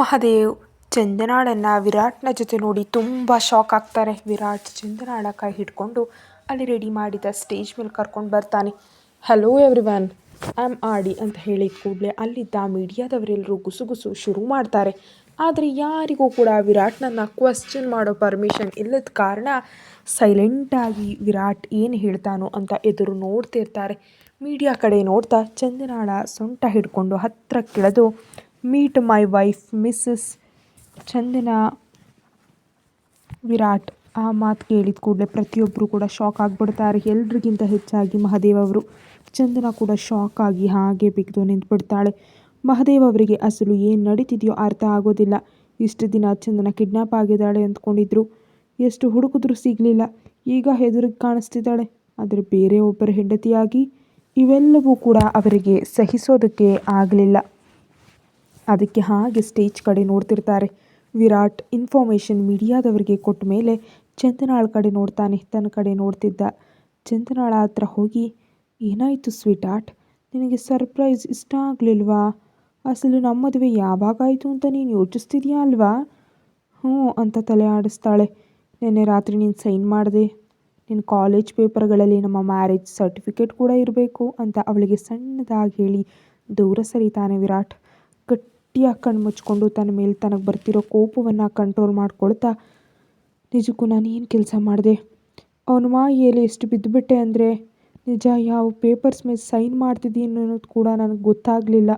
ಮಹಾದೇವ್ ಚಂದನಾಳನ್ನು ವಿರಾಟ್ನ ಜೊತೆ ನೋಡಿ ತುಂಬ ಶಾಕ್ ಆಗ್ತಾರೆ. ವಿರಾಟ್ ಚಂದನಾಳ ಕೈ ಹಿಡ್ಕೊಂಡು ಅಲ್ಲಿ ರೆಡಿ ಮಾಡಿದ ಸ್ಟೇಜ್ ಮೇಲೆ ಕರ್ಕೊಂಡು ಬರ್ತಾನೆ. Hello everyone I am Adi ಅಂತ ಹೇಳಿದ ಕೂಡಲೇ ಅಲ್ಲಿದ್ದ ಮೀಡಿಯಾದವರೆಲ್ಲರೂ ಗುಸುಗುಸು ಶುರು ಮಾಡ್ತಾರೆ. ಆದರೆ ಯಾರಿಗೂ ಕೂಡ ವಿರಾಟ್ನನ್ನು ಕ್ವಶ್ಚನ್ ಮಾಡೋ ಪರ್ಮಿಷನ್ ಇಲ್ಲದ ಕಾರಣ ಸೈಲೆಂಟಾಗಿ ವಿರಾಟ್ ಏನು ಹೇಳ್ತಾನೋ ಅಂತ ಎದುರು ನೋಡ್ತಿರ್ತಾರೆ. ಮೀಡಿಯಾ ಕಡೆ ನೋಡ್ತಾ ಚಂದನಾಳ ಸೊಂಟ ಹಿಡ್ಕೊಂಡು ಹತ್ತಿರಕ್ಕಿಳಿದು meet my wife missus Chandana Virat ಆ ಮಾತು ಕೇಳಿದ ಕೂಡಲೇ ಪ್ರತಿಯೊಬ್ಬರು ಕೂಡ ಶಾಕ್ ಆಗಿಬಿಡ್ತಾರೆ. ಎಲ್ರಿಗಿಂತ ಹೆಚ್ಚಾಗಿ ಮಹದೇವ್ ಅವರು. ಚಂದನ ಕೂಡ ಶಾಕ್ ಆಗಿ ಹಾಗೆ ಬಿಗಿದು ನಿಂತ್ಬಿಡ್ತಾಳೆ. ಮಹದೇವ್ ಅವರಿಗೆ ಅಸಲು ಏನು ನಡೀತಿದೆಯೋ ಅರ್ಥ ಆಗೋದಿಲ್ಲ. ಇಷ್ಟು ದಿನ ಚಂದನ ಕಿಡ್ನಾಪ್ ಆಗಿದ್ದಾಳೆ ಅಂದ್ಕೊಂಡಿದ್ರು. ಎಷ್ಟು ಹುಡುಕಿದ್ರೂ ಸಿಗಲಿಲ್ಲ. ಈಗ ಹೆದರಿಗೆ ಕಾಣಿಸ್ತಿದ್ದಾಳೆ. ಆದರೆ ಬೇರೆ ಒಬ್ಬರ ಹೆಂಡತಿಯಾಗಿ ಇವೆಲ್ಲವೂ ಕೂಡ ಅವರಿಗೆ ಸಹಿಸೋದಕ್ಕೆ ಆಗಲಿಲ್ಲ. ಅದಕ್ಕೆ ಹಾಗೆ ಸ್ಟೇಜ್ ಕಡೆ ನೋಡ್ತಿರ್ತಾರೆ. ವಿರಾಟ್ ಇನ್ಫಾರ್ಮೇಷನ್ ಮೀಡಿಯಾದವರಿಗೆ ಕೊಟ್ಟ ಮೇಲೆ ಚಂದನಾಳ್ ಕಡೆ ನೋಡ್ತಾನೆ, ತನ್ನ ಕಡೆ ನೋಡ್ತಿದ್ದ. ಚಂದನಾಳ ಹತ್ರ ಹೋಗಿ, ಏನಾಯಿತು ಸ್ವೀಟ್ ಆರ್ಟ್ ನಿನಗೆ ಸರ್ಪ್ರೈಸ್ ಇಷ್ಟ ಆಗಲಿಲ್ವಾ? ಅಸಲು ನಮ್ಮ ಮದುವೆ ಯಾವಾಗಾಯಿತು ಅಂತ ನೀನು ಯೋಚಿಸ್ತಿದ್ಯಾ ಅಲ್ವಾ? ಹ್ಞೂ ಅಂತ ತಲೆ ಆಡಿಸ್ತಾಳೆ. ನಿನ್ನೆ ರಾತ್ರಿ ನೀನು ಸೈನ್ ಮಾಡಿದೆ. ನಿನ್ನ ಕಾಲೇಜ್ ಪೇಪರ್ಗಳಲ್ಲಿ ನಮ್ಮ ಮ್ಯಾರೇಜ್ ಸರ್ಟಿಫಿಕೇಟ್ ಕೂಡ ಇರಬೇಕು, ಅಂತ ಅವಳಿಗೆ ಸಣ್ಣದಾಗಿ ಹೇಳಿ, ದೂರ ಸರಿತಾನೆ ವಿರಾಟ್. ಗಟ್ಟಿಯಾಗಿ ಕಣ್ಣು ಮುಚ್ಕೊಂಡು ತನ್ನ ಮೇಲೆ ತನಗೆ ಬರ್ತಿರೋ ಕೋಪವನ್ನು ಕಂಟ್ರೋಲ್ ಮಾಡ್ಕೊಳ್ತಾ, ನಿಜಕ್ಕೂ ನಾನು ಏನು ಕೆಲಸ ಮಾಡಿದೆ? ಅವನ ಮಾಯೆಯಲ್ಲಿ ಎಷ್ಟು ಬಿದ್ದುಬಿಟ್ಟೆ ಅಂದರೆ, ನಿಜ ಯಾವ ಪೇಪರ್ಸ್ ಮೇಲೆ ಸೈನ್ ಮಾಡ್ತಿದ್ದೀನಿ ಅನ್ನೋದು ಕೂಡ ನನಗೆ ಗೊತ್ತಾಗಲಿಲ್ಲ.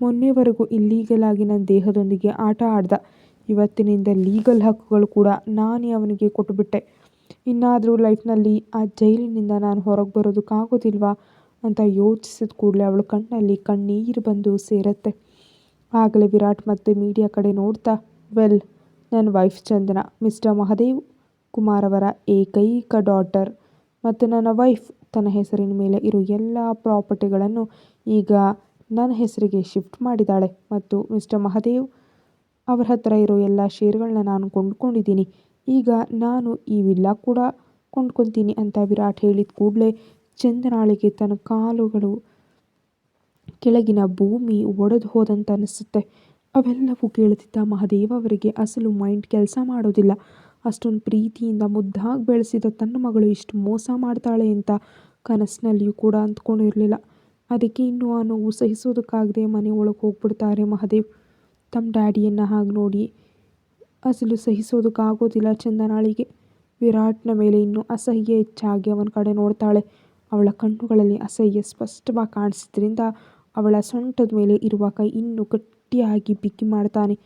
ಮೊನ್ನೆವರೆಗೂ ಇಲ್ಲೀಗಲ್ ಆಗಿ ನನ್ನ ದೇಹದೊಂದಿಗೆ ಆಟ ಆಡ್ದ. ಇವತ್ತಿನಿಂದ ಲೀಗಲ್ ಹಕ್ಕುಗಳು ಕೂಡ ನಾನೇ ಅವನಿಗೆ ಕೊಟ್ಟುಬಿಟ್ಟೆ ಇನ್ನಾದರೂ ಲೈಫ್ನಲ್ಲಿ ಆ ಜೈಲಿನಿಂದ ನಾನು ಹೊರಗೆ ಬರೋದಕ್ಕಾಗೋದಿಲ್ವಾ ಅಂತ ಯೋಚಿಸಿದ ಕೂಡಲೇ ಅವಳ ಕಣ್ಣಲ್ಲಿ ಕಣ್ಣೀರು ಬಂದು ಸೇರುತ್ತೆ. ಆಗಲೇ ವಿರಾಟ್ ಮತ್ತೆ ಮೀಡಿಯಾ ಕಡೆ ನೋಡ್ತಾ, ವೆಲ್ ನನ್ನ ವೈಫ್ ಚಂದನ, ಮಿಸ್ಟರ್ ಮಹದೇವ್ ಕುಮಾರ್ ಅವರ ಏಕೈಕ ಡಾಟರ್ ಮತ್ತು ನನ್ನ ವೈಫ್ ತನ್ನ ಹೆಸರಿನ ಮೇಲೆ ಇರೋ ಎಲ್ಲ ಪ್ರಾಪರ್ಟಿಗಳನ್ನು ಈಗ ನನ್ನ ಹೆಸರಿಗೆ ಶಿಫ್ಟ್ ಮಾಡಿದ್ದಾಳೆ ಮತ್ತು ಮಿಸ್ಟರ್ ಮಹದೇವ್ ಅವರ ಹತ್ರ ಇರೋ ಎಲ್ಲ ಶೇರ್ಗಳನ್ನ ನಾನು ಕೊಂಡ್ಕೊಂಡಿದ್ದೀನಿ. ಈಗ ನಾನು ಈ ವಿಲ್ಲ ಕೂಡ ಕೊಂಡ್ಕೊತೀನಿ ಅಂತ ವಿರಾಟ್ ಹೇಳಿದ ಕೂಡಲೇ ಚಂದನಾಳಿಗೆ ತನ್ನ ಕಾಲುಗಳು ಕೆಳಗಿನ ಭೂಮಿ ಒಡೆದು ಹೋದಂತ ಅನಿಸುತ್ತೆ. ಅವೆಲ್ಲವೂ ಕೇಳುತ್ತಿದ್ದ ಮಹಾದೇವ ಅವರಿಗೆ ಅಸಲು ಮೈಂಡ್ ಕೆಲಸ ಮಾಡೋದಿಲ್ಲ. ಅಷ್ಟೊಂದು ಪ್ರೀತಿಯಿಂದ ಮುದ್ದಾಗಿ ಬೆಳೆಸಿದ ತನ್ನ ಮಗಳು ಇಷ್ಟು ಮೋಸ ಮಾಡ್ತಾಳೆ ಅಂತ ಕನಸಿನಲ್ಲಿಯೂ ಕೂಡ ಅಂದ್ಕೊಂಡಿರಲಿಲ್ಲ ಅದಕ್ಕೆ ಇನ್ನೂ ಆ ನೋವು ಸಹಿಸೋದಕ್ಕಾಗದೆ ಮನೆ ಒಳಗೆ ಹೋಗ್ಬಿಡ್ತಾರೆ ಮಹಾದೇವ್. ತಮ್ಮ ಡ್ಯಾಡಿಯನ್ನು ಹಾಗೆ ನೋಡಿ ಅಸಲು ಸಹಿಸೋದಕ್ಕಾಗೋದಿಲ್ಲ ಚಂದನಾಳಿಗೆ. ವಿರಾಟ್ನ ಮೇಲೆ ಇನ್ನೂ ಅಸಹ್ಯ ಹೆಚ್ಚಾಗಿ ಅವನ ಕಡೆ ನೋಡ್ತಾಳೆ. ಅವಳ ಕಣ್ಣುಗಳಲ್ಲಿ ಅಸಹ್ಯ ಸ್ಪಷ್ಟವಾಗಿ ಕಾಣಿಸಿದ್ರಿಂದ ಅವಳ ಸೊಂಟದ ಮೇಲೆ ಇರುವ ಕೈ ಇನ್ನೂ ಗಟ್ಟಿಯಾಗಿ ಬಿಗಿ ಮಾಡ್ತಾನೆ.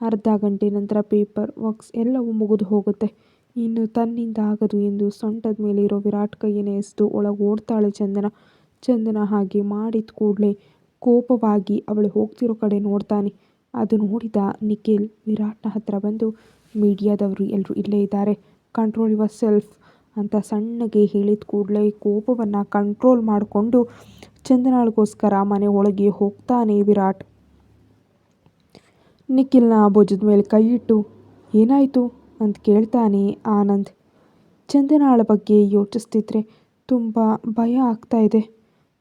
ಅರ್ಧ ಗಂಟೆ ನಂತರ ಪೇಪರ್, ವರ್ಕ್ಸ್ ಎಲ್ಲವೂ ಮುಗಿದು ಹೋಗುತ್ತೆ. ಇನ್ನು ತನ್ನಿಂದ ಆಗದು ಎಂದು ಸೊಂಟದ ಮೇಲೆ ಇರೋ ವಿರಾಟ್ ಕೈಯನ್ನು ಎಸೆದು ಒಳಗೆ ಓಡ್ತಾಳೆ ಚಂದನ. ಚಂದನ ಹಾಗೆ ಮಾಡಿದ ಕೂಡಲೇ ಕೋಪವಾಗಿ ಅವಳು ಹೋಗ್ತಿರೋ ಕಡೆ ನೋಡ್ತಾನೆ. ಅದು ನೋಡಿದ ನಿಖಿಲ್ ವಿರಾಟ್ನ ಹತ್ರ ಬಂದು, ಮೀಡಿಯಾದವರು ಎಲ್ಲರೂ ಇಲ್ಲೇ ಇದ್ದಾರೆ. Control yourself. ಅಂತ ಸಣ್ಣಗೆ ಹೇಳಿದ ಕೂಡಲೇ ಕೋಪವನ್ನು ಕಂಟ್ರೋಲ್ ಮಾಡಿಕೊಂಡು ಚಂದನಾಳ್ಗೋಸ್ಕರ ಮನೆ ಒಳಗೆ ಹೋಗ್ತಾನೆ ವಿರಾಟ್. ನಿಖಿಲ್ನ ಭುಜದ ಮೇಲೆ ಕೈ ಇಟ್ಟು, ಏನಾಯಿತು? ಅಂತ ಕೇಳ್ತಾನೆ ಆನಂದ್. ಚಂದನಾಳ ಬಗ್ಗೆ ಯೋಚಿಸ್ತಿದ್ರೆ ತುಂಬ ಭಯ ಆಗ್ತಾ ಇದೆ.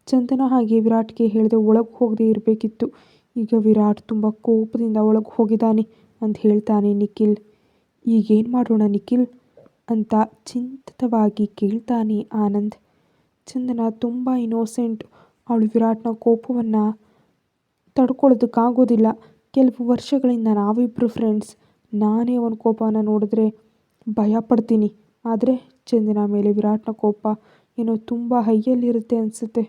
ಚಂದನ ಹಾಗೆ ವಿರಾಟ್ಗೆ ಹೇಳಿದೆ ಒಳಗೆ ಹೋಗದೆ ಇರಬೇಕಿತ್ತು. ಈಗ ವಿರಾಟ್ ತುಂಬ ಕೋಪದಿಂದ ಒಳಗೆ ಹೋಗಿದ್ದಾನೆ ಅಂತ ಹೇಳ್ತಾನೆ ನಿಖಿಲ್. ಈಗೇನು ಮಾಡೋಣ ನಿಖಿಲ್? ಅಂತ ಚಿಂತಿತವಾಗಿ ಕೇಳ್ತಾನೆ ಆನಂದ್. ಚಂದನ ತುಂಬ ಇನೋಸೆಂಟ್ ಅವಳು ವಿರಾಟ್ನ ಕೋಪವನ್ನು ತಡ್ಕೊಳ್ಳೋದಕ್ಕಾಗೋದಿಲ್ಲ. ಕೆಲವು ವರ್ಷಗಳಿಂದ ನಾವಿಬ್ಬರು ಫ್ರೆಂಡ್ಸ್ ನಾನೇ ಅವನ ಕೋಪವನ್ನು ನೋಡಿದ್ರೆ ಭಯ ಪಡ್ತೀನಿ. ಆದರೆ ಚಂದನ ಮೇಲೆ ವಿರಾಟ್ನ ಕೋಪ ಏನೋ ತುಂಬ ಹೈಯಲ್ಲಿರುತ್ತೆ ಅನಿಸುತ್ತೆ.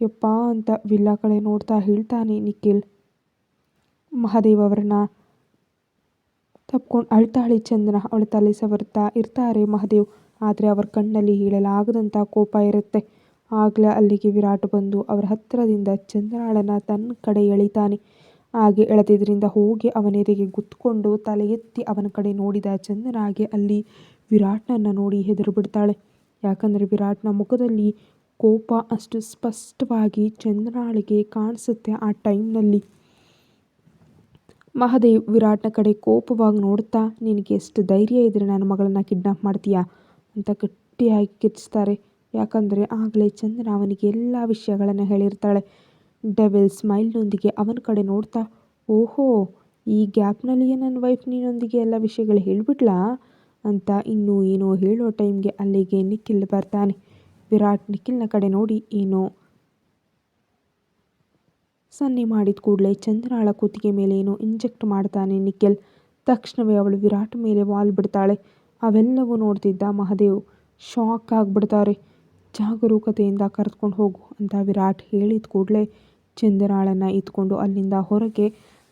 ಯಪ್ಪ ಅಂತ ವಿಲ್ಲಾ ಕಡೆ ನೋಡ್ತಾ ಹೇಳ್ತಾನೆ ನಿಖಿಲ್. ಮಹಾದೇವ್ ಅವರನ್ನ ತಪ್ಕೊಂಡು ಅಳ್ತಾಳೆ ಚಂದನ ಅವಳ ತಲೆ ಸವರ್ತಾ ಇರ್ತಾರೆ ಮಹದೇವ್. ಆದರೆ ಅವರ ಕಣ್ಣಲ್ಲಿ ಹೇಳಲಾಗದಂಥ ಕೋಪ ಇರುತ್ತೆ. ಆಗಲೇ ಅಲ್ಲಿಗೆ ವಿರಾಟ್ ಬಂದು ಅವರ ಹತ್ತಿರದಿಂದ ಚಂದ್ರಾಳನ ತನ್ನ ಕಡೆ ಎಳಿತಾನೆ. ಹಾಗೆ ಎಳೆದಿದ್ದರಿಂದ ಹೋಗಿ ಅವನೆದೆಗೆ ಗುತ್ಕೊಂಡು ತಲೆ ಎತ್ತಿ ಅವನ ಕಡೆ ನೋಡಿದ ಚಂದನಾಗೆ ಅಲ್ಲಿ ವಿರಾಟ್ನನ್ನು ನೋಡಿ ಹೆದರು ಬಿಡ್ತಾಳೆ. ಯಾಕಂದರೆ ವಿರಾಟ್ನ ಮುಖದಲ್ಲಿ ಕೋಪ ಅಷ್ಟು ಸ್ಪಷ್ಟವಾಗಿ ಚಂದ್ರಾಳಿಗೆ ಕಾಣಿಸುತ್ತೆ ಆ ಟೈಮ್ನಲ್ಲಿ. ಮಹಾದೇವ್ ವಿರಾಟ್ನ ಕಡೆ ಕೋಪವಾಗಿ ನೋಡ್ತಾ, ನಿನಗೆ ಎಷ್ಟು ಧೈರ್ಯ ಇದ್ದರೆ ನನ್ನ ಮಗಳನ್ನ ಕಿಡ್ನಾಪ್ ಮಾಡ್ತೀಯಾ? ಅಂತ ಗಟ್ಟಿಯಾಗಿ ಕಿರ್ಚ್ತಾರೆ. ಯಾಕಂದರೆ ಆಗಲೇ ಚಂದನ ಅವನಿಗೆ ಎಲ್ಲ ವಿಷಯಗಳನ್ನು ಹೇಳಿರ್ತಾಳೆ. ಡೆವಿಲ್ ಸ್ಮೈಲ್ನೊಂದಿಗೆ ಅವನ ಕಡೆ ನೋಡ್ತಾ, ಓಹೋ, ಈ ಗ್ಯಾಪ್ನಲ್ಲಿಯೇ ನನ್ನ ವೈಫ್ ನಿನ್ನೊಂದಿಗೆ ಎಲ್ಲ ವಿಷಯಗಳು ಹೇಳಿಬಿಟ್ಲಾ? ಅಂತ ಇನ್ನೂ ಏನೋ ಹೇಳೋ ಟೈಮ್ಗೆ ಅಲ್ಲಿಗೆ ನಿಖಿಲ್ ಬರ್ತಾನೆ. ವಿರಾಟ್ ನಿಖಿಲ್ನ ಕಡೆ ನೋಡಿ, ಏನೋ ಸನ್ನೆ ಮಾಡಿದ ಕೂಡಲೇ ಚಂದ್ರಾಳ ಕುತ್ತಿಗೆ ಮೇಲೆ ಏನೋ ಇಂಜೆಕ್ಟ್ ಮಾಡ್ತಾನೆ ನಿಖಿಲ್. ತಕ್ಷಣವೇ ಅವಳು ವಿರಾಟ್ ಮೇಲೆ ವಾಲ್ ಬಿಡ್ತಾಳೆ. ಅವೆಲ್ಲವೂ ನೋಡ್ತಿದ್ದ ಮಹದೇವ್. ಶಾಕ್ ಆಗಿಬಿಡ್ತಾರೆ. ಜಾಗರೂಕತೆಯಿಂದ ಕರೆದುಕೊಂಡು ಹೋಗು ಅಂತ ವಿರಾಟ್ ಹೇಳಿದ ಕೂಡಲೇ ಚಂದ್ರಾಳನ್ನು ಇದ್ಕೊಂಡು ಅಲ್ಲಿಂದ ಹೊರಗೆ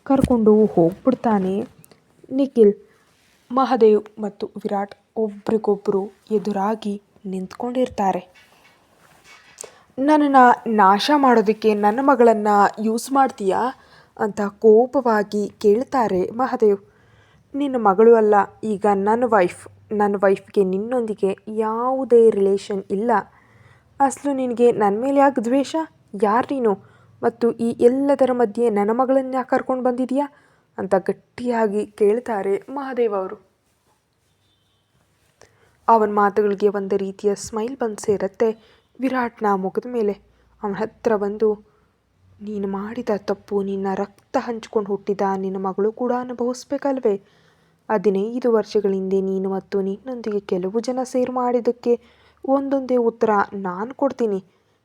ಕರ್ಕೊಂಡು ಹೋಗ್ಬಿಡ್ತಾನೆ ನಿಖಿಲ್. ಮಹದೇವ್ ಮತ್ತು ವಿರಾಟ್ ಒಬ್ರಿಗೊಬ್ಬರು ಎದುರಾಗಿ ನಿಂತ್ಕೊಂಡಿರ್ತಾರೆ. ನನ್ನನ್ನು ನಾಶ ಮಾಡೋದಕ್ಕೆ ನನ್ನ ಮಗಳನ್ನು ಯೂಸ್ ಮಾಡ್ತೀಯಾ? ಅಂತ ಕೋಪವಾಗಿ ಕೇಳ್ತಾರೆ ಮಹಾದೇವ್. ನಿನ್ನ ಮಗಳು ಅಲ್ಲ, ಈಗ ನನ್ನ ವೈಫ್ ನನ್ನ ವೈಫ್ಗೆ ನಿನ್ನೊಂದಿಗೆ ಯಾವುದೇ ರಿಲೇಷನ್ ಇಲ್ಲ. ಅಸಲು ನಿನಗೆ ನನ್ನ ಮೇಲೆ ಯಾಕೆ ದ್ವೇಷ? ಯಾರು ನೀನು? ಮತ್ತು ಈ ಎಲ್ಲದರ ಮಧ್ಯೆ ನನ್ನ ಮಗಳನ್ನ ಯಾಕೆ ಕರ್ಕೊಂಡು ಬಂದಿದೆಯಾ? ಅಂತ ಗಟ್ಟಿಯಾಗಿ ಕೇಳ್ತಾರೆ ಮಹಾದೇವ್ ಅವರು. ಅವನ ಮಾತುಗಳಿಗೆ ಒಂದು ರೀತಿಯ ಸ್ಮೈಲ್ ಬಂದು ಸೇರುತ್ತೆ. ವಿರಾಟ್ನ ಮುಖದ ಮೇಲೆ ಅವನ ಹತ್ರ ಬಂದು, ನೀನು ಮಾಡಿದ ತಪ್ಪು, ನಿನ್ನ ರಕ್ತ ಹಂಚ್ಕೊಂಡು ಹುಟ್ಟಿದ ನಿನ್ನ ಮಗಳು ಕೂಡ ಅನುಭವಿಸ್ಬೇಕಲ್ವೇ? ಹದಿನೈದು ವರ್ಷಗಳ ಹಿಂದೆ ನೀನು ಮತ್ತು ನಿನ್ನೊಂದಿಗೆ ಕೆಲವು ಜನ ಸೇರ್ ಮಾಡಿದ್ದಕ್ಕೆ ಒಂದೊಂದೇ ಉತ್ತರ ನಾನು ಕೊಡ್ತೀನಿ.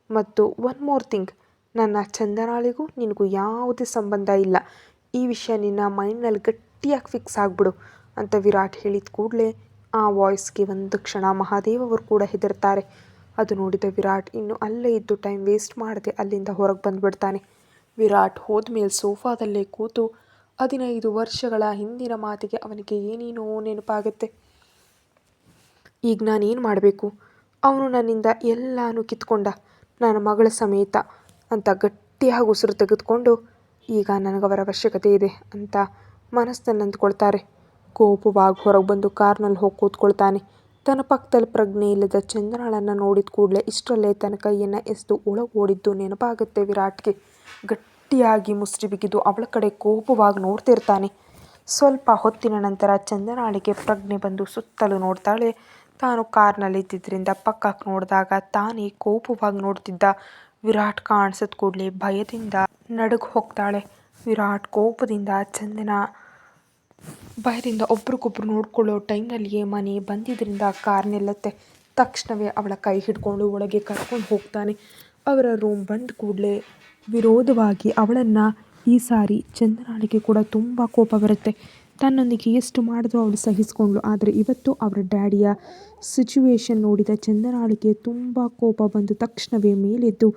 ಮತ್ತು ಒನ್ ಮೋರ್ ಥಿಂಗ್ ನನ್ನ ಚಂದನಾಳಿಗೂ ನಿನಗೂ ಯಾವುದೇ ಸಂಬಂಧ ಇಲ್ಲ. ಈ ವಿಷಯ ನಿನ್ನ ಮೈಂಡ್ನಲ್ಲಿ ಗಟ್ಟಿಯಾಗಿ ಫಿಕ್ಸ್ ಆಗ್ಬಿಡು ಅಂತ ವಿರಾಟ್ ಹೇಳಿದ ಕೂಡಲೇ ಆ ವಾಯ್ಸ್ಗೆ ಒಂದು ಕ್ಷಣ ಮಹಾದೇವ್ ಅವರು ಕೂಡ ಹೆದರ್ತಾರೆ. ಅದು ನೋಡಿದ ವಿರಾಟ್ ಇನ್ನು ಅಲ್ಲೇ ಇದ್ದು ಟೈಮ್ ವೇಸ್ಟ್ ಮಾಡದೆ ಅಲ್ಲಿಂದ ಹೊರಗೆ ಬಂದುಬಿಡ್ತಾನೆ. ವಿರಾಟ್ ಹೋದ್ಮೇಲೆ ಸೋಫಾದಲ್ಲೇ ಕೂತು ಹದಿನೈದು ವರ್ಷಗಳ ಹಿಂದಿನ ಮಾತಿಗೆ ಅವನಿಗೆ ಏನೇನೋ ನೆನಪಾಗುತ್ತೆ. ಈಗ ನಾನೇನು ಮಾಡಬೇಕು? ಅವನು ನನ್ನಿಂದ ಎಲ್ಲನೂ ಕಿತ್ಕೊಂಡ, ನನ್ನ ಮಗಳ ಸಮೇತ ಅಂತ ಗಟ್ಟಿಯಾಗಿ ಉಸಿರು ತೆಗೆದುಕೊಂಡು, ಈಗ ನನಗವರ ಅವಶ್ಯಕತೆ ಇದೆ ಅಂತ ಮನಸ್ಸನ್ನು ಅಂದ್ಕೊಳ್ತಾರೆ ಕೋಪವಾಗಿ ಹೊರಗೆ ಬಂದು ಕಾರ್ನಲ್ಲಿ ಹೋಗಿ ಕೂತ್ಕೊಳ್ತಾನೆ. ತನ್ನ ಪಕ್ಕದಲ್ಲಿ ಪ್ರಜ್ಞೆ ಇಲ್ಲದ ಚಂದ್ರಳನ್ನು ನೋಡಿದ ಕೂಡಲೇ ಇಷ್ಟರಲ್ಲೇ ತನ್ನ ಕೈಯನ್ನು ಎಸೆದು ಒಳಗೆ ಓಡಿದ್ದು ನೆನಪಾಗುತ್ತೆ. ವಿರಾಟ್ಗೆ ಗಟ್ಟಿಯಾಗಿ ಮುಸ್ರಿ ಬಿಗಿದು ಅವಳ ಕಡೆ ಕೋಪವಾಗಿ ನೋಡ್ತಿರ್ತಾನೆ. ಸ್ವಲ್ಪ ಹೊತ್ತಿನ ನಂತರ ಚಂದ್ರನಾಳಿಗೆ ಪ್ರಜ್ಞೆ ಬಂದು ಸುತ್ತಲೂ ನೋಡ್ತಾಳೆ. ತಾನು ಕಾರ್ನಲ್ಲಿದ್ದಿದ್ದರಿಂದ ಪಕ್ಕಕ್ಕೆ ನೋಡಿದಾಗ ತಾನೇ ಕೋಪವಾಗಿ ನೋಡ್ತಿದ್ದ. ವಿರಾಟ್ ಕಾಣಿಸಿದ ಕೂಡಲೇ ಭಯದಿಂದ ನಡುಗು ಹೋಗ್ತಾಳೆ. ವಿರಾಟ್ ಕೋಪದಿಂದ ಚಂದನ ಭಯದಿಂದ ಒಬ್ರಿಗೊಬ್ರು ನೋಡ್ಕೊಳ್ಳೋ ಟೈಮ್ನಲ್ಲಿಯೇ ಮನೆ ಬಂದಿದ್ದರಿಂದ ಕಾರ್ ನಿಲ್ಲತ್ತೆ. ತಕ್ಷಣವೇ ಅವಳ ಕೈ ಹಿಡ್ಕೊಂಡು ಒಳಗೆ ಕರ್ಕೊಂಡು ಹೋಗ್ತಾನೆ. ಅವರ ರೂಮ್ ಬಂದ ಕೂಡಲೇ ವಿರೋಧವಾಗಿ ಅವಳನ್ನು ಈ ಸಾರಿ ಚಂದನಾಳಿಗೆ ಕೂಡ ತುಂಬ ಕೋಪ ಬರುತ್ತೆ. ತನ್ನೊಂದಿಗೆ ಎಷ್ಟು ಮಾಡಿದ್ರು ಅವಳು ಸಹಿಸ್ಕೊಂಡ್ಳು. ಆದರೆ ಇವತ್ತು ಅವರ ಡ್ಯಾಡಿಯ ಸಿಚುವೇಶನ್ ನೋಡಿದ ಚಂದನಾಳಿಗೆ ತುಂಬ ಕೋಪ ಬಂದು ತಕ್ಷಣವೇ ಮೇಲೆದ್ದು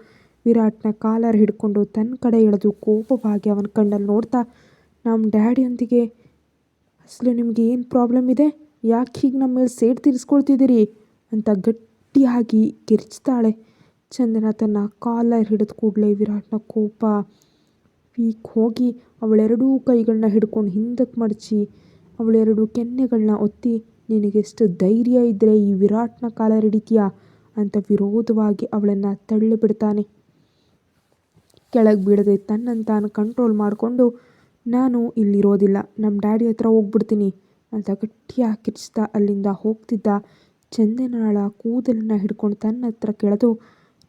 ವಿರಾಟ್ನ ಕಾಲರ್ ಹಿಡ್ಕೊಂಡು ತನ್ನ ಕಡೆ ಎಳೆದು ಕೋಪವಾಗಿ ಅವನ ಕಣ್ಣಲ್ಲಿ ನೋಡ್ತಾ ನಮ್ಮ ಡ್ಯಾಡಿಯೊಂದಿಗೆ ಅಸಲು ನಿಮಗೆ ಏನು ಪ್ರಾಬ್ಲಮ್ ಇದೆ? ಯಾಕೆ ಹೀಗೆ ನಮ್ಮ ಮೇಲೆ ಸೇಡ್ ತೀರಿಸ್ಕೊಳ್ತಿದ್ದೀರಿ? ಅಂತ ಗಟ್ಟಿಯಾಗಿ ಕಿರ್ಚ್ತಾಳೆ ಚಂದನ ತನ್ನ ಕಾಲರ್ ಹಿಡಿದ ಕೂಡಲೇ ವಿರಾಟ್ನ ಕೋಪ ಪೀಕ್ ಹೋಗಿ ಅವಳೆರಡೂ ಕೈಗಳನ್ನ ಹಿಡ್ಕೊಂಡು ಹಿಂದಕ್ಕೆ ಮಡಚಿ ಅವಳೆರಡು ಕೆನ್ನೆಗಳನ್ನ ಒತ್ತಿ ನಿನಗೆಷ್ಟು ಧೈರ್ಯ ಇದ್ದರೆ ಈ ವಿರಾಟ್ನ ಕಾಲರ್ ಹಿಡಿತೀಯಾ? ಅಂತ ವಿರೋಧವಾಗಿ ಅವಳನ್ನು ತಳ್ಳಿಬಿಡ್ತಾನೆ ಕೆಳಗೆ ಬಿಡದೆ ತನ್ನನ್ನು ತಾನು ಕಂಟ್ರೋಲ್ ಮಾಡಿಕೊಂಡು ನಾನು ಇಲ್ಲಿರೋದಿಲ್ಲ ನಮ್ಮ ಡ್ಯಾಡಿ ಹತ್ರ ಹೋಗ್ಬಿಡ್ತೀನಿ ಅಂತ ಗಟ್ಟಿಯಾಗಿ ಕಿರ್ಚ್ತಾ ಅಲ್ಲಿಂದ ಹೋಗ್ತಿದ್ದ ಚಂದನಾಳ ಕೂದಲನ್ನು ಹಿಡ್ಕೊಂಡು ತನ್ನ ಹತ್ರ ಕೆಳೆದು,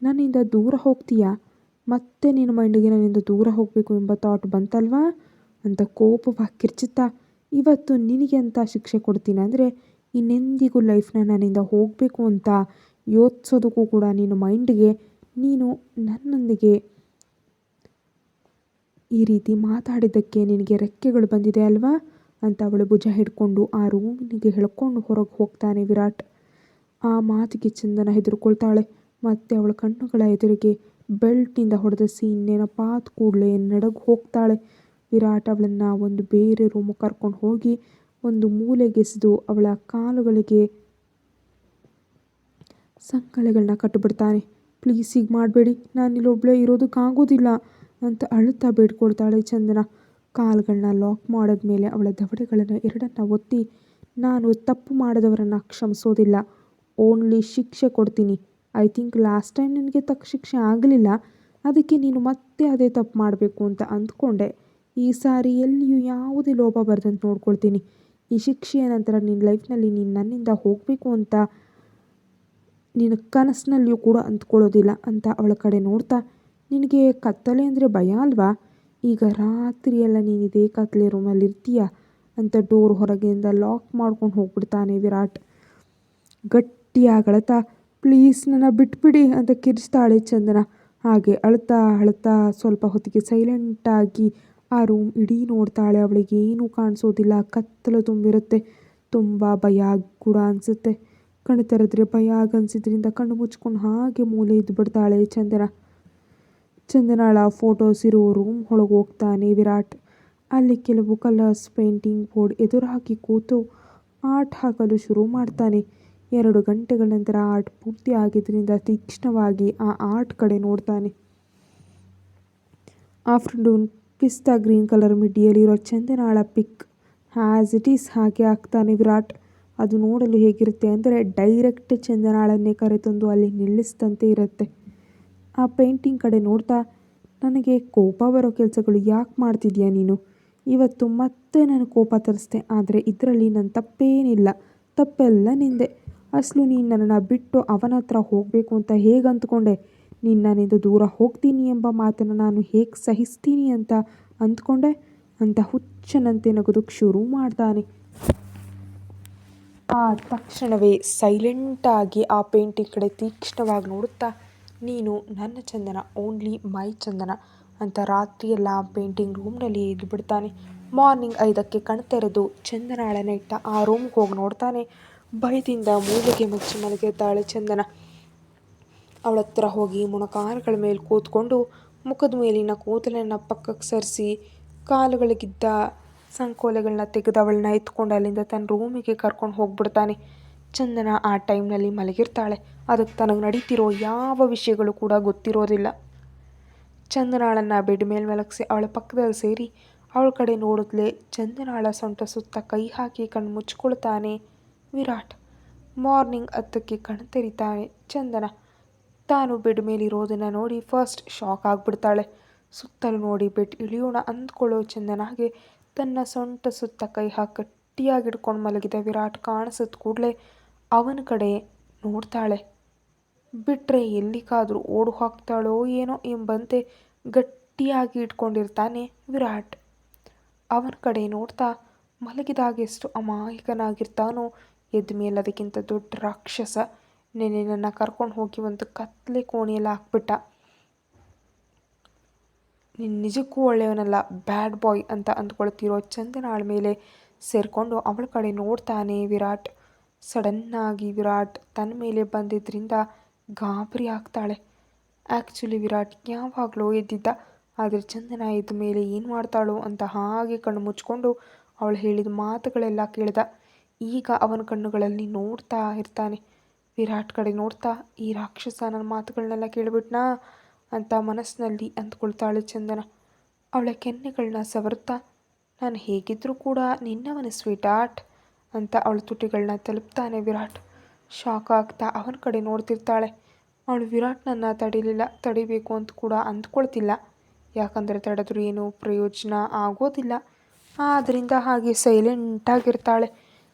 ನನ್ನಿಂದ ದೂರ ಹೋಗ್ತೀಯಾ? ಮತ್ತೆ ನಿನ್ನ ಮೈಂಡಿಗೆ ನನ್ನಿಂದ ದೂರ ಹೋಗಬೇಕು ಎಂಬ ಥಾಟ್ ಬಂತಲ್ವಾ? ಅಂತ ಕೋಪವಾಗಿ ಕಿರ್ಚುತ್ತಾ, ಇವತ್ತು ನಿನಗೆ ಅಂತ ಶಿಕ್ಷೆ ಕೊಡ್ತೀನಿ ಅಂದರೆ ಇನ್ನೆಂದಿಗೂ ಲೈಫ್ನ ನನ್ನಿಂದ ಹೋಗಬೇಕು ಅಂತ ಯೋಚಿಸೋದಕ್ಕೂ ಕೂಡ ನಿನ್ನ ಮೈಂಡ್ಗೆ ನೀನು ನನ್ನೊಂದಿಗೆ ಈ ರೀತಿ ಮಾತಾಡಿದ್ದಕ್ಕೆ ನಿನಗೆ ರೆಕ್ಕೆಗಳು ಬಂದಿದೆ ಅಲ್ವಾ? ಅಂತ ಅವಳು ಭುಜ ಹಿಡ್ಕೊಂಡು ಆ ರೂಮಿನಿಗೆ ಹೇಳ್ಕೊಂಡು ಹೊರಗೆ ಹೋಗ್ತಾನೆ ವಿರಾಟ್. ಆ ಮಾತಿಗೆ ಚಂದನ ಹೆದರ್ಕೊಳ್ತಾಳೆ. ಮತ್ತೆ ಅವಳ ಕಣ್ಣುಗಳ ಎದುರಿಗೆ ಬೆಲ್ಟ್ನಿಂದ ಹೊಡೆದ ಸೀನ್ ನೆನಪಾದ ಕೂಡಲೇ ನಡಗು ಹೋಗ್ತಾಳೆ. ವಿರಾಟ್ ಅವಳನ್ನು ಒಂದು ಬೇರೆ ರೂಮ್ ಕರ್ಕೊಂಡು ಹೋಗಿ ಒಂದು ಮೂಲೆಗೆಸೆದು ಅವಳ ಕಾಲುಗಳಿಗೆ ಸಂಕಲೆಗಳನ್ನ ಕಟ್ಟಿಬಿಡ್ತಾನೆ. ಪ್ಲೀಸ್ ಹೀಗೆ ಮಾಡಬೇಡಿ. ನಾನು ಇಲ್ಲೊಬ್ಬಳೇ ಇರೋದಕ್ಕಾಗೋದಿಲ್ಲ. ಅಂತ ಅಳುತ್ತಾ ಬೇಡ್ಕೊಳ್ತಾಳೆ ಚಂದನ. ಕಾಲುಗಳನ್ನ ಲಾಕ್ ಮಾಡಿದ್ಮೇಲೆ ಅವಳ ದವಡೆಗಳನ್ನು ಎರಡನ್ನ ಒತ್ತಿ, ನಾನು ತಪ್ಪು ಮಾಡಿದವರನ್ನು ಕ್ಷಮಿಸೋದಿಲ್ಲ. ಓನ್ಲಿ ಶಿಕ್ಷೆ ಕೊಡ್ತೀನಿ. ಐ ಥಿಂಕ್ ಲಾಸ್ಟ್ ಟೈಮ್ ನಿನಗೆ ತಕ್ಕ ಶಿಕ್ಷೆ ಆಗಲಿಲ್ಲ. ಅದಕ್ಕೆ ನೀನು ಮತ್ತೆ ಅದೇ ತಪ್ಪು ಮಾಡಬೇಕು ಅಂತ ಅಂದ್ಕೊಂಡೆ. ಈ ಸಾರಿ ಎಲ್ಲಿಯೂ ಯಾವುದೇ ಲೋಪ ಬರ್ದಂತೆ ನೋಡ್ಕೊಳ್ತೀನಿ. ಈ ಶಿಕ್ಷೆಯ ನಂತರ ನಿನ್ನ ಲೈಫ್ನಲ್ಲಿ ನೀನು ನನ್ನಿಂದ ಹೋಗಬೇಕು ಅಂತ ನಿನ್ನ ಕನಸಿನಲ್ಲಿಯೂ ಕೂಡ ಅಂದ್ಕೊಳ್ಳೋದಿಲ್ಲ ಅಂತ ಅವಳ ಕಡೆ ನೋಡ್ತಾ ನಿನಗೆ ಕತ್ತಲೆ ಅಂದರೆ ಭಯ ಅಲ್ವಾ? ಈಗ ರಾತ್ರಿಯೆಲ್ಲ ನೀನು ಇದೇ ಕತ್ಲೆ ರೂಮಲ್ಲಿ ಇರ್ತೀಯ? ಅಂತ ಡೋರ್ ಹೊರಗಿಂದ ಲಾಕ್ ಮಾಡ್ಕೊಂಡು ಹೋಗ್ಬಿಡ್ತಾನೆ ವಿರಾಟ್. ಗಟ್ಟಿಯಾಗಿ ಅಳ್ತಾ ಪ್ಲೀಸ್ ನನ್ನ ಬಿಟ್ಬಿಡಿ ಅಂತ ಕಿರಿಸ್ತಾಳೆ ಚಂದನ. ಹಾಗೆ ಅಳ್ತಾ ಅಳ್ತಾ ಸ್ವಲ್ಪ ಹೊತ್ತಿಗೆ ಸೈಲೆಂಟಾಗಿ ಆ ರೂಮ್ ಇಡೀ ನೋಡ್ತಾಳೆ. ಅವಳಿಗೆ ಏನೂ ಕಾಣಿಸೋದಿಲ್ಲ. ಕತ್ತಲು ತುಂಬಿರುತ್ತೆ. ತುಂಬ ಭಯ ಕೂಡ ಅನಿಸುತ್ತೆ. ಕಣ್ಣು ತೆರೆದ್ರೆ ಭಯ ಆಗನ್ಸಿದ್ರಿಂದ ಕಣ್ಣು ಮುಚ್ಕೊಂಡು ಹಾಗೆ ಮೂಲೆ ಇದ್ದು ಬಿಡ್ತಾಳೆ ಚಂದನ. ಚಂದನಾಳ ಫೋಟೋಸ್ ಇರೋ ರೂಮ್ ಒಳಗೆ ಹೋಗ್ತಾನೆ ವಿರಾಟ್. ಅಲ್ಲಿ ಕೆಲವು ಕಲರ್ಸ್, ಪೇಂಟಿಂಗ್ ಬೋರ್ಡ್ ಎದುರು ಹಾಕಿ ಕೂತು ಆರ್ಟ್ ಹಾಕಲು ಶುರು ಮಾಡ್ತಾನೆ. ಎರಡು ಗಂಟೆಗಳ ನಂತರ ಆರ್ಟ್ ಪೂರ್ತಿ ಆಗಿದ್ದರಿಂದ ತೀಕ್ಷ್ಣವಾಗಿ ಆ ಆರ್ಟ್ ಕಡೆ ನೋಡ್ತಾನೆ. ಆಫ್ಟರ್ನೂನ್ ಪಿಸ್ತಾ ಗ್ರೀನ್ ಕಲರ್ ಮಿಡಿಯಲ್ಲಿರೋ ಚಂದನಾಳ ಪಿಕ್ ಆ್ಯಸ್ ಇಟ್ ಈಸ್ ಹಾಗೆ ಹಾಕ್ತಾನೆ ವಿರಾಟ್. ಅದು ನೋಡಲು ಹೇಗಿರುತ್ತೆ ಅಂದರೆ ಡೈರೆಕ್ಟ್ ಚಂದನಾಳನ್ನೇ ಕರೆತಂದು ಅಲ್ಲಿ ನಿಲ್ಲಿಸಿದಂತೆ ಇರುತ್ತೆ. ಆ ಪೇಂಟಿಂಗ್ ಕಡೆ ನೋಡ್ತಾ ನನಗೆ ಕೋಪ ಬರೋ ಕೆಲಸಗಳು ಯಾಕೆ ಮಾಡ್ತಿದ್ಯಾ ನೀನು? ಇವತ್ತು ಮತ್ತೆ ನಾನು ಕೋಪ ತರಿಸ್ದೆ, ಆದರೆ ಇದರಲ್ಲಿ ನನ್ನ ತಪ್ಪೇನಿಲ್ಲ. ತಪ್ಪೆಲ್ಲ ನಿಂದೆ. ಅಸಲು, ನೀನು ನನ್ನನ್ನು ಬಿಟ್ಟು ಅವನ ಹತ್ರ ಹೋಗಬೇಕು ಅಂತ ಹೇಗೆ ಅಂದ್ಕೊಂಡೆ ನೀನು ನನ್ನಿಂದ ದೂರ ಹೋಗ್ತೀನಿ ಎಂಬ ಮಾತನ್ನು ನಾನು ಹೇಗೆ ಸಹಿಸ್ತೀನಿ ಅಂತ ಅಂದ್ಕೊಂಡೆ ಅಂತ ಹುಚ್ಚನಂತೆ ನಗೋದಕ್ಕೆ ಶುರು ಮಾಡ್ತಾನೆ ಆ ತಕ್ಷಣವೇ ಸೈಲೆಂಟಾಗಿ ಆ ಪೇಂಟಿಂಗ್ ಕಡೆ ತೀಕ್ಷ್ಣವಾಗಿ ನೋಡುತ್ತಾ ನೀನು ನನ್ನ ಚಂದನ ಓನ್ಲಿ ಮೈ ಚಂದನ ಅಂತ ರಾತ್ರಿಯೆಲ್ಲ ಪೇಂಟಿಂಗ್ ರೂಮ್ನಲ್ಲಿ ಎದ್ದು ಬಿಡ್ತಾನೆ. ಮಾರ್ನಿಂಗ್ ಐದಕ್ಕೆ ಕಣ್ ತೆರೆದು ಚಂದನಾಳನ ಇಟ್ಟ ಆ ರೂಮ್ಗೆ ಹೋಗಿ ನೋಡ್ತಾನೆ. ಭಯದಿಂದ ಮೂಲೆಗೆ ಮುಚ್ಚಿ ಮಲಗಿದ್ದಾಳೆ ಚಂದನ. ಅವಳ ಹತ್ರ ಹೋಗಿ ಮೊಣಕಾಲುಗಳ ಮೇಲೆ ಕೂತ್ಕೊಂಡು ಮುಖದ ಮೇಲಿನ ಕೂದಲನ್ನು ಪಕ್ಕಕ್ಕೆ ಸರಿಸಿ ಕಾಲುಗಳಿಗಿದ್ದ ಸಂಕೋಲೆಗಳನ್ನ ತೆಗೆದು ಅವಳನ್ನ ಎತ್ಕೊಂಡು ಅಲ್ಲಿಂದ ತನ್ನ ರೂಮಿಗೆ ಕರ್ಕೊಂಡು ಹೋಗ್ಬಿಡ್ತಾನೆ. ಚಂದನ ಆ ಟೈಮ್ನಲ್ಲಿ ಮಲಗಿರ್ತಾಳೆ. ಅದಕ್ಕೆ ತನಗೆ ನಡೀತಿರೋ ಯಾವ ವಿಷಯಗಳು ಕೂಡ ಗೊತ್ತಿರೋದಿಲ್ಲ. ಚಂದನಾಳನ್ನು ಬೆಡ್ ಮೇಲೆ ಮಲಗಿಸಿ ಅವಳ ಪಕ್ಕದಲ್ಲಿ ಸೇರಿ ಅವಳ ಕಡೆ ನೋಡಿದ್ಲೆ ಚಂದನಾಳ ಸೊಂಟ ಸುತ್ತ ಕೈ ಹಾಕಿ ಕಣ್ಣು ಮುಚ್ಕೊಳ್ತಾನೆ. ವಿರಾಟ್ ಮಾರ್ನಿಂಗ್ ಹತ್ತಕ್ಕೆ ಕಣ್ ತೆರಿತಾನೆ ಚಂದನ ತಾನು ಬೆಡ್ ಮೇಲಿರೋದನ್ನು ನೋಡಿ ಫಸ್ಟ್ ಶಾಕ್ ಆಗಿಬಿಡ್ತಾಳೆ. ಸುತ್ತಲೂ ನೋಡಿ ಬೆಡ್ ಇಳಿಯೋಣ ಅಂದ್ಕೊಳ್ಳೋ ಚಂದನಾಗೆ ತನ್ನ ಸೊಂಟ ಸುತ್ತ ಕೈ ಹಾಕಿ ಗಟ್ಟಿಯಾಗಿ ಹಿಡ್ಕೊಂಡು ಮಲಗಿದ ವಿರಾಟ್ ಕಾಣಿಸಿದ ಕೂಡಲೇ ಅವನ ಕಡೆ ನೋಡ್ತಾಳೆ. ಬಿಟ್ಟರೆ ಎಲ್ಲಿಗಾದರೂ ಓಡು ಹಾಕ್ತಾಳೋ ಏನೋ ಎಂಬಂತೆ ಗಟ್ಟಿಯಾಗಿ ಇಟ್ಕೊಂಡಿರ್ತಾನೆ ವಿರಾಟ್. ಅವನ ಕಡೆ ನೋಡ್ತಾ ಮಲಗಿದಾಗ ಎಷ್ಟು ಅಮಾಯಕನಾಗಿರ್ತಾನೋ. ಎದ್ದ ಮೇಲೆ ಅದಕ್ಕಿಂತ ದೊಡ್ಡ ರಾಕ್ಷಸ ನೆನೆ ನನ್ನ ಕರ್ಕೊಂಡು ಹೋಗಿ ಒಂದು ಕತ್ಲೆ ಕೋಣೆಯಲ್ಲಿ ಹಾಕ್ಬಿಟ್ಟ. ನಿನ್ನ ನಿಜಕ್ಕೂ ಒಳ್ಳೆಯವನಲ್ಲ, ಬ್ಯಾಡ್ ಬಾಯ್ ಅಂತ ಅಂದ್ಕೊಳ್ತಿರೋ ಚಂದನಾಳ ಮೇಲೆ ಸೇರಿಕೊಂಡು ಅವಳ ಕಡೆ ನೋಡ್ತಾನೆ ವಿರಾಟ್. ಸಡನ್ನಾಗಿ ವಿರಾಟ್ ತನ್ನ ಮೇಲೆ ಬಂದಿದ್ದರಿಂದ ಗಾಬರಿ ಆಗ್ತಾಳೆ. ಆ್ಯಕ್ಚುಲಿ ವಿರಾಟ್ ಯಾವಾಗಲೂ ಎದ್ದಿದ್ದ, ಆದರೆ ಚಂದನ ಇದ್ದ ಮೇಲೆ ಏನು ಮಾಡ್ತಾಳೋ ಅಂತ ಹಾಗೆ ಕಣ್ಣು ಮುಚ್ಕೊಂಡು ಅವಳು ಹೇಳಿದ ಮಾತುಗಳೆಲ್ಲ ಕೇಳ್ದ. ಈಗ ಅವನ ಕಣ್ಣುಗಳಲ್ಲಿ ನೋಡ್ತಾ ಇರ್ತಾನೆ. ವಿರಾಟ್ ಕಡೆ ನೋಡ್ತಾ, ಈ ರಾಕ್ಷಸ ನನ್ನ ಮಾತುಗಳನ್ನೆಲ್ಲ ಕೇಳಿಬಿಟ್ನಾ ಅಂತ ಮನಸ್ಸಿನಲ್ಲಿ ಅಂದ್ಕೊಳ್ತಾಳೆ ಚಂದನ. ಅವಳ ಕೆನ್ನೆಗಳನ್ನ ಸವರುತ್ತಾ, ನಾನು ಹೇಗಿದ್ದರೂ ಕೂಡ ನಿನ್ನವನ ಸ್ವೀಟ್ ಆರ್ಟ್ ಅಂತ ಅವಳ ತುಟಿಗಳನ್ನ ತಲುಪ್ತಾನೆ ವಿರಾಟ್. ಶಾಕ್ ಆಗ್ತಾ ಅವನ ಕಡೆ ನೋಡ್ತಿರ್ತಾಳೆ. ಅವಳು ವಿರಾಟ್ನನ್ನು ತಡಿಲಿಲ್ಲ, ತಡಿಬೇಕು ಅಂತ ಕೂಡ ಅಂದ್ಕೊಳ್ತಿಲ್ಲ. ಯಾಕಂದರೆ ತಡೆದ್ರೂ ಏನು ಪ್ರಯೋಜನ ಆಗೋದಿಲ್ಲ. ಆದ್ದರಿಂದ ಹಾಗೆ ಸೈಲೆಂಟಾಗಿರ್ತಾಳೆ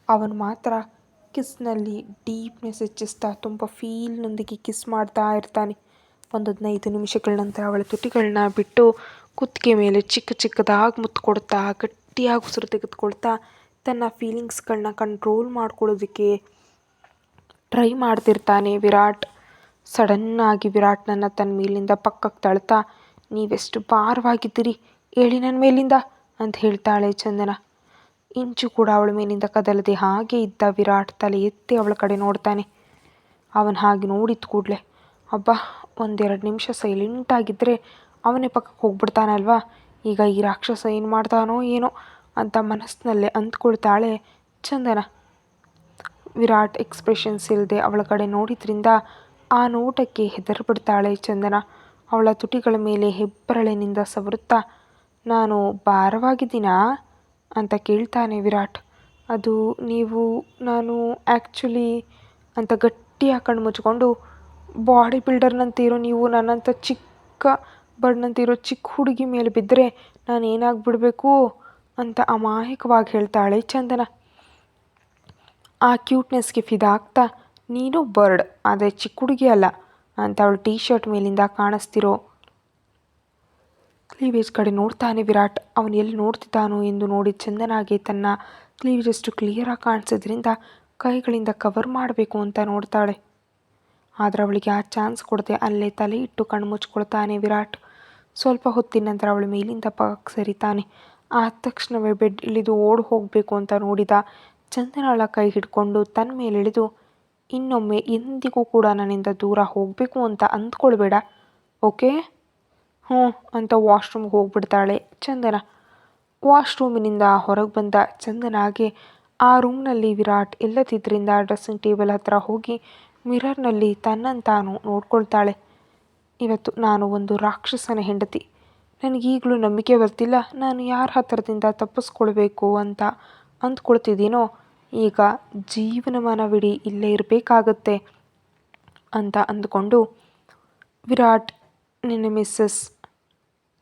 ಅವನು ಮಾತ್ರ ಕಿಸ್ನಲ್ಲಿ ಡೀಪ್ನೆಸ್ ಹೆಚ್ಚಿಸ್ತಾ ತುಂಬ ಫೀಲ್ನೊಂದಿಗೆ ಕಿಸ್ ಮಾಡ್ತಾ ಇರ್ತಾನೆ. ಒಂದು ಹದಿನೈದು ನಿಮಿಷಗಳ ನಂತರ ಅವಳ ತುಟಿಗಳನ್ನ ಬಿಟ್ಟು ಕುತ್ತಿಗೆ ಮೇಲೆ ಚಿಕ್ಕ ಚಿಕ್ಕದಾಗಿ ಮುತ್ತು ಕೊಡ್ತಾ ಗಟ್ಟಿಯಾಗಿ ಉಸಿರು ತೆಗೆದುಕೊಳ್ತಾ ತನ್ನ ಫೀಲಿಂಗ್ಸ್ಗಳನ್ನ ಕಂಟ್ರೋಲ್ ಮಾಡ್ಕೊಳ್ಳೋದಕ್ಕೆ ಟ್ರೈ ಮಾಡ್ತಿರ್ತಾನೆ ವಿರಾಟ್. ಸಡನ್ನಾಗಿ ವಿರಾಟ್ನನ್ನು ತನ್ನ ಮೇಲಿಂದ ಪಕ್ಕಕ್ಕೆ ತಳ್ತಾ, ನೀವೆಷ್ಟು ಭಾರವಾಗಿದ್ದೀರಿ, ಹೇಳಿ ನನ್ನ ಮೇಲಿಂದ, ಅಂತ ಹೇಳ್ತಾಳೆ ಚಂದನ. ಇಂಚು ಕೂಡ ಅವಳ ಮೇಲಿಂದ ಕದಲದೆ ಹಾಗೆ ಇದ್ದ ವಿರಾಟ್ ತಲೆ ಎತ್ತಿ ಅವಳ ಕಡೆ ನೋಡ್ತಾನೆ. ಅವನು ಹಾಗೆ ನೋಡಿದ ಕೂಡಲೇ, ಅಬ್ಬ, ಒಂದೆರಡು ನಿಮಿಷ ಸೈಲೆಂಟಾಗಿದ್ದರೆ ಅವನೇ ಪಕ್ಕಕ್ಕೆ ಹೋಗ್ಬಿಡ್ತಾನಲ್ವಾ? ಈಗ ಈ ರಾಕ್ಷಸ ಏನು ಮಾಡ್ತಾನೋ ಏನೋ ಅಂತ ಮನಸ್ಸಿನಲ್ಲೇ ಅಂದ್ಕೊಳ್ತಾಳೆ ಚಂದನ. ವಿರಾಟ್ ಎಕ್ಸ್ಪ್ರೆಷನ್ಸ್ ಇಲ್ಲದೆ ಅವಳ ಕಡೆ ನೋಡಿದ್ರಿಂದ ಆ ನೋಟಕ್ಕೆ ಹೆದರ್ಬಿಡ್ತಾಳೆ ಚಂದನ. ಅವಳ ತುಟಿಗಳ ಮೇಲೆ ಹೆಬ್ಬರಳಿನಿಂದ ಸವರುತ್ತಾ, ನಾನು ಭಾರವಾಗಿದ್ದೀನಾ? ಅಂತ ಕೇಳ್ತಾನೆ ವಿರಾಟ್. ಅದು ನೀವು, ನಾನು ಆ್ಯಕ್ಚುಲಿ ಅಂತ ಗಟ್ಟಿಯಾಗಿ ಕಣ್ಣು ಮುಚ್ಕೊಂಡು ಬಾಡಿ ಬಿಲ್ಡರ್ನಂತಿರೋ ನೀವು, ನನ್ನಂಥ ಚಿಕ್ಕ ಬಡ್ನಂತಿರೋ ಚಿಕ್ಕ ಹುಡುಗಿ ಮೇಲೆ ಬಿದ್ದರೆ ನಾನು ಏನಾಗ್ಬಿಡಬೇಕು ಅಂತ ಅಮಾಯಕವಾಗಿ ಹೇಳ್ತಾಳೆ ಚಂದನ. ಆ ಕ್ಯೂಟ್ನೆಸ್ಗೆ ಫಿದಾಗ್ತಾ, ನೀನು ಬರ್ಡ್, ಆದರೆ ಚಿಕ್ಕ ಹುಡುಗಿ ಅಲ್ಲ, ಅಂತ ಅವಳು ಟೀ ಶರ್ಟ್ ಮೇಲಿಂದ ಕಾಣಿಸ್ತಿರೋ ಕ್ಲೀವೇಜ್ ಕಡೆ ನೋಡ್ತಾನೆ ವಿರಾಟ್. ಅವನು ಎಲ್ಲಿ ನೋಡ್ತಿದ್ದಾನೋ ಎಂದು ನೋಡಿ ಚಂದನಾಗೆ ತನ್ನ ಕ್ಲೀವೇಜ್ ಅಷ್ಟು ಕ್ಲಿಯರಾಗಿ ಕಾಣಿಸೋದ್ರಿಂದ ಕೈಗಳಿಂದ ಕವರ್ ಮಾಡಬೇಕು ಅಂತ ನೋಡ್ತಾಳೆ. ಆದರೆ ಅವಳಿಗೆ ಆ ಚಾನ್ಸ್ ಕೊಡದೆ ಅಲ್ಲೇ ತಲೆ ಇಟ್ಟು ಕಣ್ಣು ಮುಚ್ಕೊಳ್ತಾನೆ ವಿರಾಟ್. ಸ್ವಲ್ಪ ಹೊತ್ತಿನ ನಂತರ ಅವಳ ಮೇಲಿಂದ ಪಕ್ಕ ಸರಿತಾನೆ. ಆದ ತಕ್ಷಣವೇ ಬೆಡ್ ಇಳಿದು ಓಡಿ ಹೋಗಬೇಕು ಅಂತ ನೋಡಿದ ಚಂದನಾಳ ಕೈ ಹಿಡ್ಕೊಂಡು ತನ್ನ ಮೇಲೆ ಇಳಿದು, ಇನ್ನೊಮ್ಮೆ ಎಂದಿಗೂ ಕೂಡ ನನ್ನಿಂದ ದೂರ ಹೋಗಬೇಕು ಅಂತ ಅಂದ್ಕೊಳ್ಬೇಡ, ಓಕೆ? ಹ್ಞೂ, ಅಂತ ವಾಶ್ರೂಮ್ಗೆ ಹೋಗ್ಬಿಡ್ತಾಳೆ ಚಂದನ. ವಾಶ್ರೂಮಿನಿಂದ ಹೊರಗೆ ಬಂದ ಚಂದನಾಗೆ ಆ ರೂಮ್ನಲ್ಲಿ ವಿರಾಟ್ ಇಲ್ಲದಿದ್ದರಿಂದ ಡ್ರೆಸ್ಸಿಂಗ್ ಟೇಬಲ್ ಹತ್ರ ಹೋಗಿ ಮಿರರ್ನಲ್ಲಿ ತನ್ನನ್ನು ತಾನು ನೋಡ್ಕೊಳ್ತಾಳೆ. ಇವತ್ತು ನಾನು ಒಂದು ರಾಕ್ಷಸನ ಹೆಂಡತಿ ನನಗೀಗಲೂ ನಂಬಿಕೆ ಬರ್ತಿಲ್ಲ. ನಾನು ಯಾರ ಹತ್ತಿರದಿಂದ ತಪ್ಪಿಸ್ಕೊಳ್ಬೇಕು ಅಂತ ಅಂದ್ಕೊಳ್ತಿದ್ದೀನೋ ಈಗ ಜೀವನಮಾನವಿಡೀ ಇಲ್ಲೇ ಇರಬೇಕಾಗತ್ತೆ ಅಂತ ಅಂದ್ಕೊಂಡು ವಿರಾಟ್, ನಿನ್ನ ಮಿಸ್ಸಸ್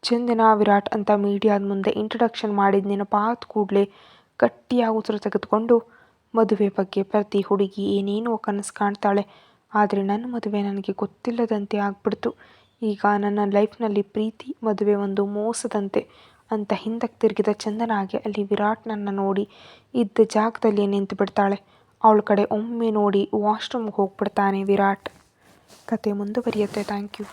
ಚಂದನ ವಿರಾಟ್ ಅಂತ ಮೀಡಿಯಾದ ಮುಂದೆ ಇಂಟ್ರಡಕ್ಷನ್ ಮಾಡಿದ ನೆನಪಾದ ಕೂಡಲೇ ಗಟ್ಟಿಯಾಗಿ ಉಸಿರು ತೆಗೆದುಕೊಂಡು ಮದುವೆ ಬಗ್ಗೆ ಪ್ರತಿ ಹುಡುಗಿ ಏನೇನೋ ಕನಸು ಕಾಣ್ತಾಳೆ. ಆದರೆ ನನ್ನ ಮದುವೆ ನನಗೆ ಗೊತ್ತಿಲ್ಲದಂತೆ ಆಗ್ಬಿಡ್ತು. ಈಗ ನನ್ನ ಲೈಫ್ನಲ್ಲಿ ಪ್ರೀತಿ, ಮದುವೆ ಒಂದು ಮೋಸದಂತೆ ಅಂತ ಹಿಂದಕ್ಕೆ ತಿರುಗಿದ ಚಂದನಾಗೆ ಅಲ್ಲಿ ವಿರಾಟ್ನನ್ನು ನೋಡಿ ಇದ್ದ ಜಾಗದಲ್ಲಿ ನಿಂತು ಬಿಡ್ತಾಳೆ. ಅವಳ ಕಡೆ ಒಮ್ಮೆ ನೋಡಿ ವಾಶ್ರೂಮ್ಗೆ ಹೋಗ್ಬಿಡ್ತಾನೆ ವಿರಾಟ್. ಕತೆ ಮುಂದುವರಿಯುತ್ತೆ. Thank you.